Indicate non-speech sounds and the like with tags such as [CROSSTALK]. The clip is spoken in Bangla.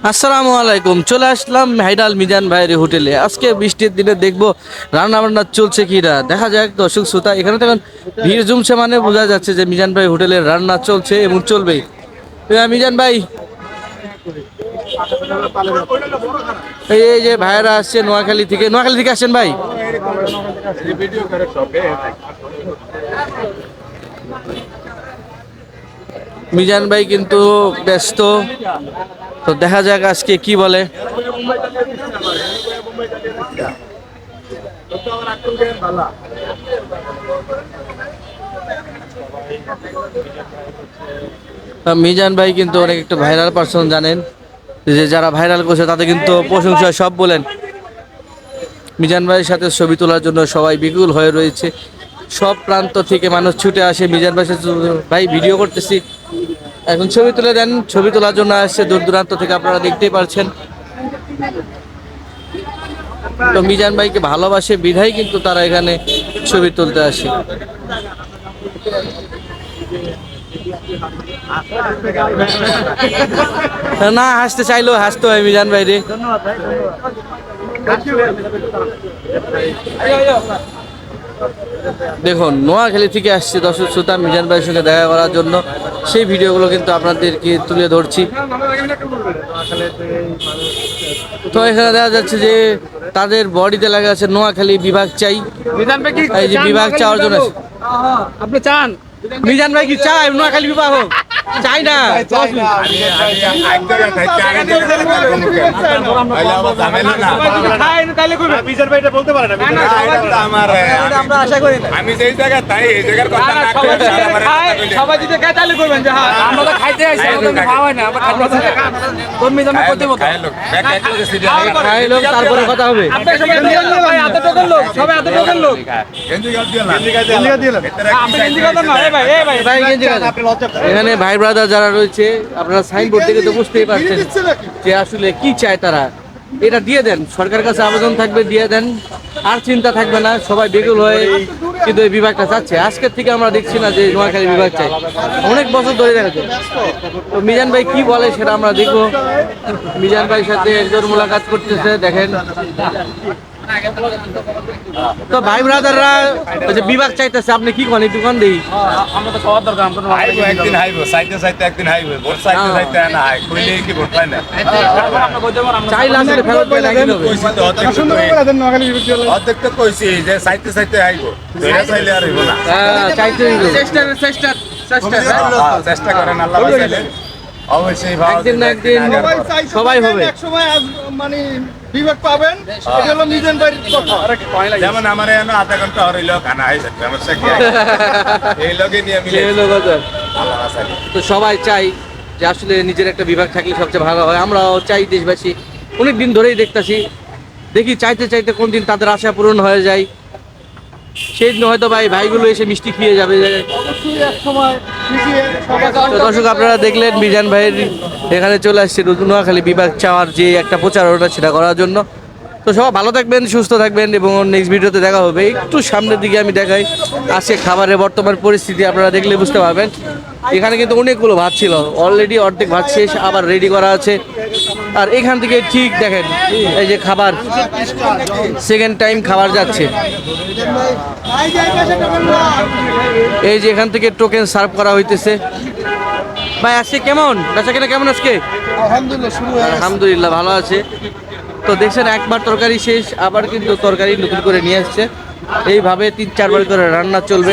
আসসালামু আলাইকুম চলে আসলাম হাইডাল মিজান ভাইয়ের হোটেলে। আজকে বৃষ্টির দিনে দেখব রান্না বান্না চলছে কি না দেখা যাক দর্শক শ্রোতা এখানে তখন ভিড় জমছে মানে বোঝা যাচ্ছে যে মিজান ভাই হোটেলে রান্না চলছে এবং চলবেই এ, মিজান ভাই। এই যে ভাইরা আসছে নোয়াখালী থেকে। নোয়াখালী থেকে আসছেন ভাই? মিজান ভাই কিন্তু ব্যস্ত। তো দেখা যাক আজকে কি বলে। মিজান ভাই কিন্তু অনেক একটু ভাইরাল পার্সন জানেন। যে যারা ভাইরাল করছে, তাদের কিন্তু প্রশংসা সব বলেন। মিজান ভাইয়ের সাথে ছবি তোলার জন্য সবাই বিকুল হয়ে রয়েছে। সব প্রান্ত থেকে মানুষ ছুটে আসে। মিজান সাথে ভাই ভিডিও করতেছি। এখন ছবি তুলে দেন। ছবি তোলার জন্য আসছে দূর দূরান্ত থেকে আপনারা দেখতেই পারছেন। তো মিজান ভাইকে ভালোবাসে বিধাই কিন্তু তারা এখানে ছবি তুলতে আসে। না, হাসতে চাইলেও হাসতে হয় মিজান ভাই রে। দেখুন, নোয়াখালী থেকে আসছে দর্শক শ্রোতা মিজান ভাইয়ের সঙ্গে দেখা করার জন্য। সেই ভিডিওগুলো কিন্তু আপনাদেরকে তুলে ধরছি। তো এখানে দেখা যাচ্ছে যে তাদের বডিতে লাগা আছে নোয়াখালী বিভাগ চাই। এই যে বিভাগ চাওয়ার জন্য আপনি চান? মিজান ভাই কি চাই নোয়াখালী বিভাগ হোক। চাই না আমি যেই তাই এই জায়গার কথা সবাই যদি তাহলে করবেন যে হ্যাঁ আমরা তো খাইতে খাওয়াই না করতে লোক, হয়ে তারপরে কথা হবে লোক সবাই এত টোকেন লোক। এখানে ভাই ব্রাদার যারা রয়েছে আপনারা সাইনবোর্ড থেকে তো বুঝতেই পারছেন যে আসলে কি চায় তারা। এটা দিয়ে দেন সরকার কাছে আবেদন থাকবে দিয়ে দেন। আর চিন্তা থাকবে না সবাই বেগুল হয়ে কিন্তু এই বিভাগটা চাচ্ছে। আজকের থেকে আমরা দেখছি না যে নোয়াখালী বিভাগ চাই অনেক বছর ধরে দেখা যায়। তো মিজান ভাই কি বলে সেটা আমরা দেখব। মিজান ভাইয়ের সাথে একজন মোলাকাত করতেছে দেখেন। তো ভাই ব্রাদাররা যে বিভাগ চাইতেছে আপনি কি করেন দোকান দেই আমরা তো খাওয়ার দরকার আমরা তো হাইবো একদিন হাইবো, সাইতে সাইতে একদিন হাইবো। ভোট সাইতে হ্যাঁ। সাইতে না হাই। কইলে কি ভোট পায় না? আমরা কইতে পারব আমরা চাইলে আসলে ফেরত পাই না? কইছি তো অর্ধেক তো কই- অর্ধেক তো কইছি যে সাইতে সাইতে হাইবো। ধইরা চাইলে আর হইব না। হ্যাঁ, চাইতে। চেষ্টা চেষ্টা চেষ্টা হ্যাঁ, করেন আল্লাহ বাঁচাইলে। অবশ্যই একদিন না একদিন সবাই হবে। এক সময় মানে বিবেক পাবেন। এটা হলো মিজান ভাইয়ের কথা যেমন আমার এখানে আধা ঘণ্টা হইল খানা হয়ে যাচ্ছে আমার সাথে [LAUGHS] এই লগে নিয়ে মিলে সে হলো কথা। আল্লাহ বাঁচাইলে। তো সবাই চাই যে আসলে নিজের একটা বিভাগ থাকলে সবচেয়ে ভালো হয়। আমরাও চাই দেশবাসী। অনেক দিন ধরেই দেখতাছি। দেখি চাইতে চাইতে কোন দিন তাদের আশা পূরণ হয়ে যায়। সেই দিন হয়তো ভাই ভাইগুলো এসে মিষ্টি খেয়ে যাবে। অবশ্যই এক সময় দর্শক, আপনারা দেখলেন মিজান ভাইয়ের এখানে চলে আসছে নোয়াখালী বিভাগ চাওয়ার যে একটা প্রচারণা সেটা করার জন্য। তো সবাই ভালো থাকবেন, সুস্থ থাকবেন এবং নেক্সট ভিডিওতে দেখা হবে। একটু সামনের দিকে আমি দেখাই, আজকে খাবারের বর্তমান পরিস্থিতি আপনারা দেখলে বুঝতে পারবেন। এখানে কিন্তু অনেকগুলো ভাত ছিল অলরেডি অর্ধেক ভাত শেষ, আবার রেডি করা আছে। আর এখান থেকে ঠিক দেখেন এই যে খাবার সেকেন্ড টাইম খাবার যাচ্ছে। এই যে এখান থেকে টোকেন সার্ভ করা হইতেছে। ভাই আজকে কেমন? বেচা কেনা কেমন আজকে? আলহামদুলিল্লাহ ভালো আছে। তো দেখছেন একবার তরকারি শেষ আবার কিন্তু তরকারি নতুন করে নিয়ে আসছে। এইভাবে তিন চারবার করে রান্না চলবে।